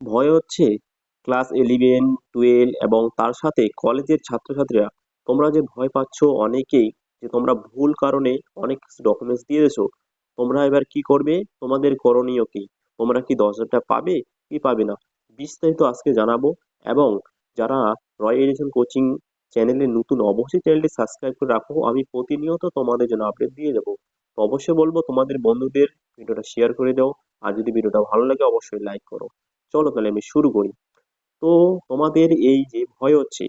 ভয় হচ্ছে? Class eleven, twelve এবং তার সাথে কলেজের ছাত্রছাত্রীরা, তোমরা যে ভয় পাচ্ছ অনেকেই, যে তোমরা ভুল কারণে অনেক ডকুমেন্টস দিয়ে দিয়েছ, তোমরা এবার কি করবে? তোমাদের করণীয় কি? তোমরা কি দশ হাজার টাকা পাবে? কি পাবে না? বিস্তারিত আজকে জানাব এবং যারা রয় এডুকেশন কোচিং চ্যানেলে নতুন, অবশ্যই চ্যানেলটি সাবস্ক্রাইব করে রাখো। আমি প্রতিনিয়ত তোমাদের জন্য আপডেট দিয়ে দেবো। তো অবশ্যই বলব, তোমাদের বন্ধুদের ভিডিওটা শেয়ার করে দাও। আর যদি ভিডিওটা ভালো লাগে, অবশ্যই লাইক করো। চলো তাহলে আমি শুরু করি। তো তোমাদের এই যে ভয় হচ্ছে,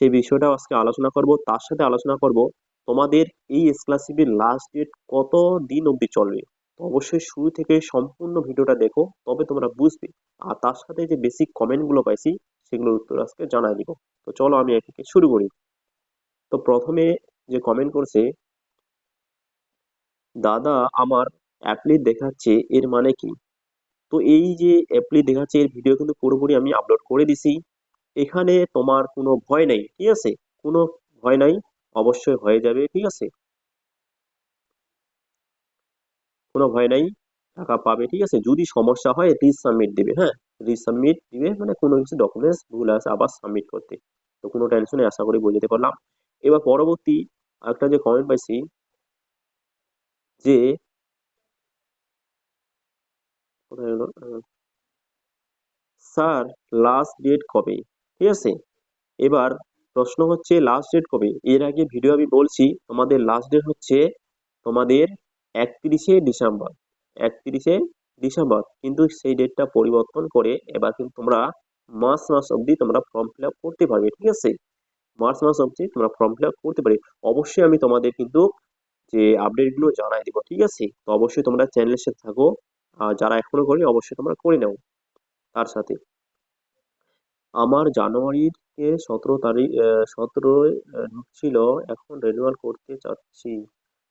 সেই বিষয়টা আজকে আলোচনা করব। তার সাথে আলোচনা করব, তোমাদের এই স্কলারশিপের লাস্ট ডেট কত দিন অবধি চলবে? অবশ্যই শুরু থেকে সম্পূর্ণ ভিডিওটা দেখো, তবে তোমরা বুঝবে। আর তার সাথে যে বেসিক কমেন্টগুলো পাইছি, সেগুলোর উত্তর আজকে জানাই দিব। তো চলো আমি একে শুরু করি। তো প্রথমে যে কমেন্ট করছে, দাদা, আমার অ্যাপলি দেখাচ্ছে, এর মানে কি? তো এই যে অ্যাপলি দেখাচ্ছে, এর ভিডিও কিন্তু পুরোপুরি আমি আপলোড করে দিছি। এখানে তোমার কোনো ভয় নেই, ঠিক আছে? কোনো ভয় নাই, অবশ্যই হয়ে যাবে, ঠিক আছে? কোনো ভয় নাই, টাকা পাবে, ঠিক আছে? যদি সমস্যা হয় রিসাবমিট দিবে হ্যাঁ? রিসাবমিট দিবে মানে কোনো কিছু ডকুমেন্টস ভুল আছে, আবার সাবমিট করতে। তো কোনো টেনশনে আশা করি বুঝতে পারলাম। এবার পরবর্তী একটা যে কমেন্ট পাইছি, যে কোথায় হলো স্যার লাস্ট ডেট কবে? ঠিক আছে? এবার প্রশ্ন হচ্ছে লাস্ট ডেট কবে? এর আগে ভিডিও আমি বলছি, তোমাদের লাস্ট ডেট হচ্ছে তোমাদের একত্রিশে ডিসেম্বর। একত্রিশে ডিসেম্বর। কিন্তু সেই ডেটটা পরিবর্তন করে এবার কিন্তু তোমরা মার্চ মাস অবধি তোমরা ফর্ম ফিল করতে পারবে, ঠিক আছে? মার্চ মাস অবধি তোমরা ফর্ম ফিল করতে পারবে। অবশ্যই আমি তোমাদের কিন্তু যে আপডেটগুলো জানাই দিব, ঠিক আছে? তো অবশ্যই তোমরা চ্যানেলের সাথে থাকো। যারা এখনও করি অবশ্যই তোমরা করে নাও। তার সাথে আমার জানুয়ারির সতেরো তারিখ সতেরো ঢুকছিল এখন রেনুয়াল করতে চাচ্ছি।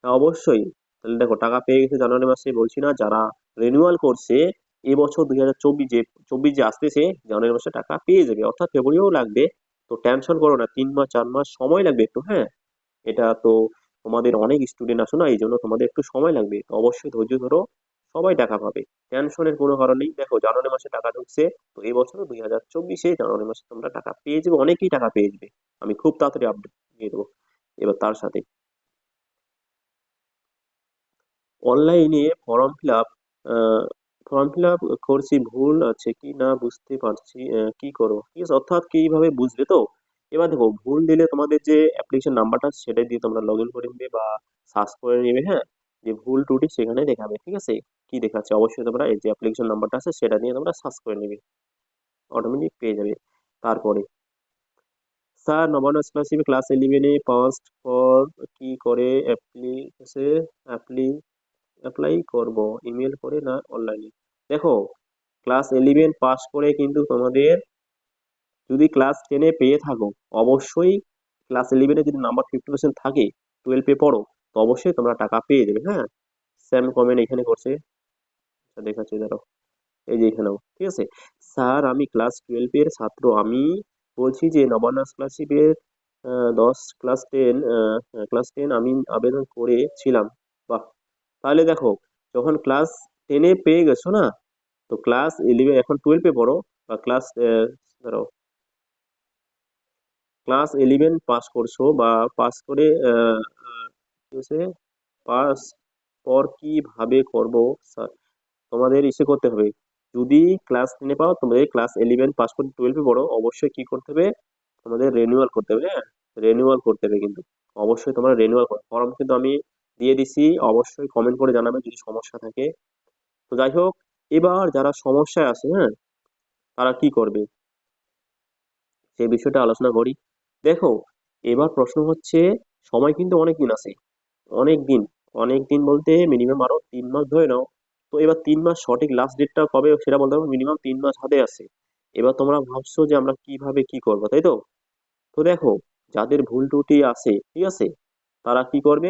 হ্যাঁ অবশ্যই, তাহলে দেখো, টাকা পেয়ে গেছে জানুয়ারি মাসে, বলছি না, যারা রেনুয়াল করছে এবছর দুই হাজার চব্বিশ যে চব্বিশ যে আসতেছে, জানুয়ারি মাসে টাকা পেয়ে যাবে, অর্থাৎ ফেব্রুয়ারিও লাগবে। তো টেনশন করো না, তিন মাস, চার মাস সময় লাগবে একটু হ্যাঁ? এটা তো তোমাদের অনেক স্টুডেন্ট আসো না এই জন্য তোমাদের একটু সময় লাগবে। তো অবশ্যই ধৈর্য ধরো সবাই টাকা পাবে। টেনশনের কোনো কারণ নেই। দেখো, জানুয়ারি মাসে টাকা ঢুকছে, তো এই বছর দুই হাজার চব্বিশে জানুয়ারি মাসে তোমরা টাকা পেয়ে যাবে, অনেকেই টাকা পেয়ে যাবে। আমি খুব তাড়াতাড়ি আপডেট দিয়ে দেবো এবার তার সাথে। অনলাইনে form fill up form fill up করছি, ভুল আছে কি না বুঝতে পারছি কি করো ঠিক আছে, অর্থাৎ কীভাবে বুঝবে তো? এবার দেখো, ভুল দিলে তোমাদের যে অ্যাপ্লিকেশন নাম্বারটা সেটা দিয়ে তোমরা লগ ইন করে নেবে বা সার্চ করে নেবে হ্যাঁ? যে ভুল ত্রুটি সেখানে দেখাবে, ঠিক আছে? কি দেখাচ্ছে? অবশ্যই তোমরা এই যে অ্যাপ্লিকেশন নাম্বারটা আছে, সেটা নিয়ে তোমরা সার্চ করে নেবে। অটোমেটিক পেয়ে যাবে। তারপরে স্যার নবান্ন স্কলারশিপ ক্লাস ইলেভেনে পাস্ট পর কি করে অ্যাপ্লিকেশে অ্যাপ্লি অ্যাপ্লাই করব? ইমেল করে না অনলাইনে দেখো ক্লাস ইলেভেন পাস করে কিন্তু তোমাদের যদি ক্লাস টেনে পেয়ে থাকো, অবশ্যই ক্লাস ইলেভেনে যদি নাম্বার ফিফটি পার্সেন্ট থাকে টুয়েলভে পড়ো। তো অবশ্যই তোমরা টাকা পেয়ে যাবে হ্যাঁ? স্যাম কমেন্ট এখানে করছে। আচ্ছা, দেখাচ্ছি ধরো এই যে এখানেও ঠিক আছে? স্যার আমি ক্লাস টুয়েলভের ছাত্র। আমি বলছি যে নবান্ন স্কলারশিপের দশ ক্লাস টেন ক্লাস টেন আমি আবেদন করেছিলাম। বাহ! তাহলে দেখো যখন ক্লাস টেনে পেয়ে গেছো না তো ক্লাস ইলেভেন এখন টুয়েলভে পড়ো বা ক্লাস ধরো ক্লাস ইলেভেন পাস করছ বা পাস করে পাস পর কীভাবে করব, স্যার? তোমাদের ইসে করতে হবে, যদি ক্লাস টেনে পাও, তোমাদের ক্লাস ইলেভেন পাস করে টুয়েলভে পড়ো, অবশ্যই কি করতে হবে? তোমাদের রেনুয়াল করতে হবে হ্যাঁ? রেনুয়াল করতে হবে কিন্তু, অবশ্যই তোমরা রেনুয়াল করো ফর্ম কিন্তু আমি দিয়ে দিছি, অবশ্যই কমেন্ট করে জানাবে যদি সমস্যা থাকে। তো যাই হোক, এবার যারা সমস্যায় আছে হ্যাঁ? তারা কি করবে? সেই বিষয়টা আলোচনা করি। দেখো, এবার প্রশ্ন হচ্ছে, সময় কিন্তু অনেক দিন আছে। অনেক দিন অনেক দিন বলতে মিনিমাম আরও তিন মাস ধরে নাও। তো এবার তিন মাস সঠিক লাস্ট ডেটটা কবে সেটা বলতে পারব মিনিমাম তিন মাস হাতে আছে। এবার তোমরা ভাবছ যে আমরা কীভাবে কি করব, তাই তো? তো দেখো, যাদের ভুল ত্রুটি আছে, ঠিক আছে? তারা কি করবে?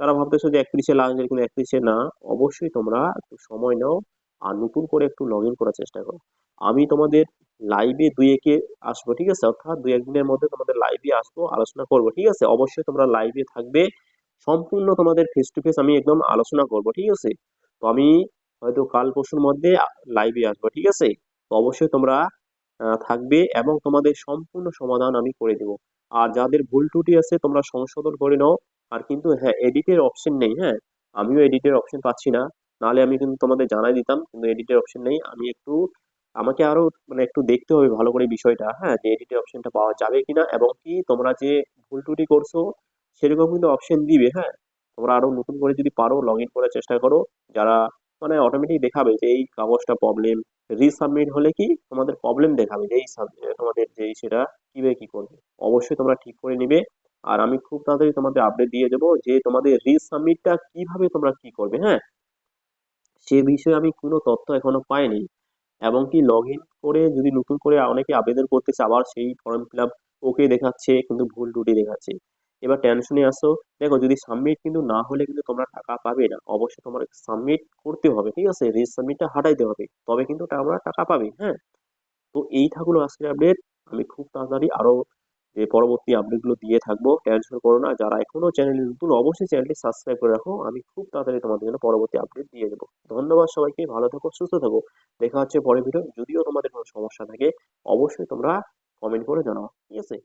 তারা ভাবতেছো যে একত্রিশে লাস্ট ডেট কিন্তু একত্রিশে না। অবশ্যই তোমরা একটু সময় নাও আর নতুন করে একটু লগ ইন করার চেষ্টা করো। আমি তোমাদের লাইভে দুই একে আসব, ঠিক আছে? অর্থাৎ দুই একদিনের মধ্যে তোমাদের লাইভে আসব, আলোচনা করব, ঠিক আছে? অবশ্যই তোমরা লাইভে থাকবে। সম্পূর্ণ তোমাদের ফেস টু ফেস আমি একদম আলোচনা করব, ঠিক আছে? তো আমি হয়তো কাল পরশুর মধ্যে লাইভে আসব, ঠিক আছে? তো অবশ্যই তোমরা থাকবে এবং তোমাদের সম্পূর্ণ সমাধান আমি করে দেবো। আর যাদের ভুল ত্রুটি আছে তোমরা সংশোধন করে নাও। আর কিন্তু হ্যাঁ এডিটের অপশন নেই হ্যাঁ? আমিও এডিটের অপশন পাচ্ছি না। নাহলে আমি কিন্তু তোমাদের জানাই দিতাম, কিন্তু এডিটের অপশন নেই। আমি একটু, আমাকে আরও মানে একটু দেখতে হবে ভালো করে বিষয়টা হ্যাঁ যে এডিটের অপশনটা পাওয়া যাবে কিনা। এবং কি তোমরা যে ভুল ত্রুটি করছ সেরকম কিন্তু অপশন দিবে হ্যাঁ? তোমরা আরও নতুন করে যদি পারো লগ ইন করার চেষ্টা করো। যারা মানে অটোমেটিক দেখাবে যে এই কাগজটা প্রবলেম রিসাবমিট হলে কি তোমাদের প্রবলেম দেখাবে যে এই তোমাদের যে সেটা কীভাবে কি করবে। অবশ্যই তোমরা ঠিক করে নিবে। আর আমি খুব তাড়াতাড়ি তোমাদের আপডেট দিয়ে দেবো যে তোমাদের রিসাবমিটটা কীভাবে তোমরা কি করবে হ্যাঁ? সে বিষয়ে আমি কোনো তথ্য এখনও পাইনি। এবং কি লগ ইন করে যদি নতুন করে অনেকে আবেদন করতেছে আবার সেই ফর্ম ফিল আপ ওকে দেখাচ্ছে, কিন্তু ভুল ত্রুটি দেখাচ্ছে। এবার টেনশনে আসো। দেখো, যদি সাবমিট কিন্তু না হলে কিন্তু তোমরা টাকা পাবে না। অবশ্যই তোমার সাবমিট করতে হবে, ঠিক আছে? রিসাবমিটটা হাঁটাইতে হবে। তবে কিন্তু তোমরা টাকা পাবে হ্যাঁ? তো এই থাকল আজকের আপডেট আমি খুব তাড়াতাড়ি আরও যে পরবর্তী আপডেটগুলো দিয়ে থাকব টেনশন করো না। যারা এখনও চ্যানেলে নতুন, অবশ্যই চ্যানেলটি সাবস্ক্রাইব করে রাখো। আমি খুব তাড়াতাড়ি তোমাদের জন্য পরবর্তী আপডেট দিয়ে দেবো। ধন্যবাদ সবাইকে, ভালো থাকো, সুস্থ থাকো। দেখা হচ্ছে পরের ভিডিও যদিও তোমাদের কোনো সমস্যা থাকে, অবশ্যই তোমরা কমেন্ট করে জানাও, ঠিক আছে?